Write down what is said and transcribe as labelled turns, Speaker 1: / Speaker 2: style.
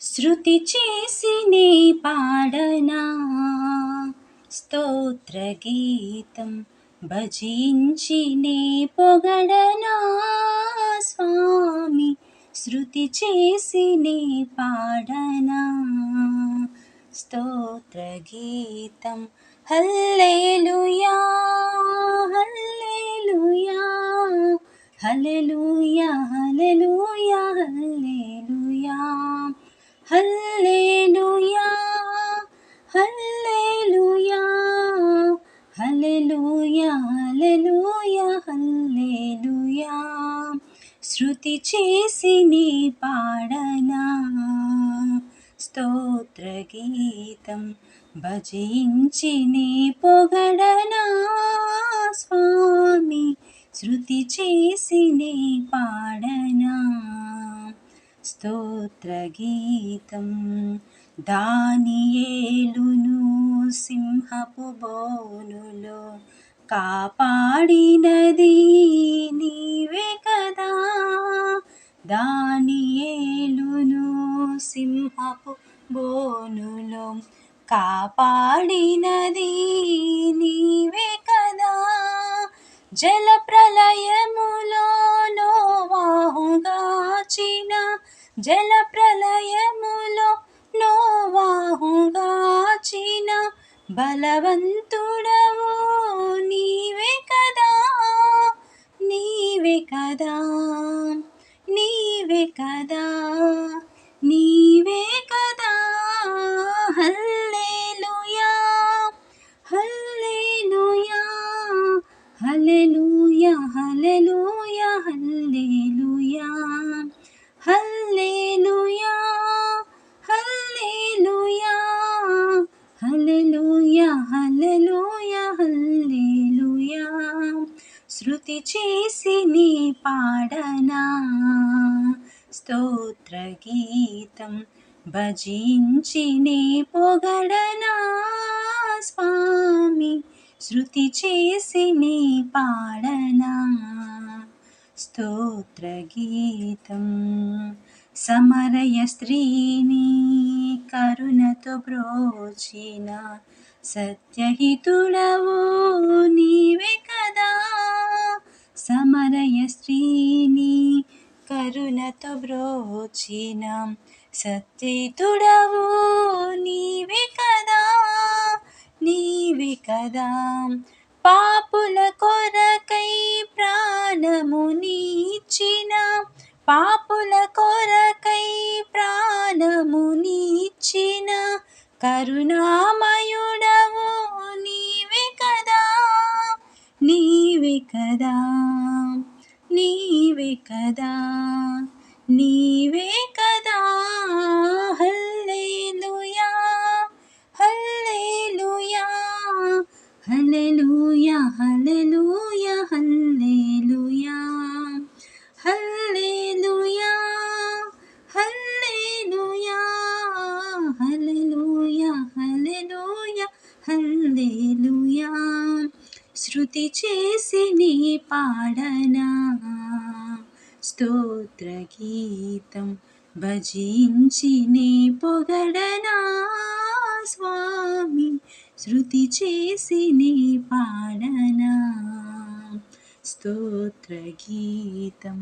Speaker 1: శృతి చేసి నే పాడనా? స్తోత్రగీతం భజించి నే పొగడనా? స్వామి శృతి చేసి నే పాడనా స్తోత్రగీతం hallelujah hallelujah hallelujah hallelujah hallelujah. Hallelujah hallelujah hallelujah hallelujah hallelujah. శృతి చేసి నీ పాడనా. స్తోత్రగీతం భజించి నీ పొగడనా. స్వామి శృతి చేసి నీ పాడనా. స్తోత్రగీతం. దానియేలును సింహపు బోనులో కాపాడినది నీవే కదా. దానియేలును సింహపు బోనులో కాపాడినది నీవే కదా. జల జల ప్రళయములో నోవాహుగాచిన బలవంతుడవు. శృతి చేసి నీ పాడనా? స్తోత్రగీతం భజించి నీ పొగడనా? స్వామి శృతి చేసి నీ పాడనా? స్తోత్రగీతం సమరయ స్త్రీని కరుణతో బ్రోచిన సత్యహితుడవు. వచ్చిన. సత్యహితుడవు నీవే కదా నీవే కదా. పాపుల కొరకై ప్రాణము నీచిన పాపుల కొరకై ప్రాణము నీచిన కరుణామయుడవు నీవే కదా నీవే కదా నీవే కదా. నీవే కదా hallelujah hallelujah hallelujah hallelujah hallelujah hallelujah hallelujah hallelujah hallelujah hallelujah శృతి చేసి నీ పాడనా స్తోత్రగీతం. భజించి నీ పొగడనా స్వామి? శృతి చేసి నీ పాడనా? స్తోత్రగీతం.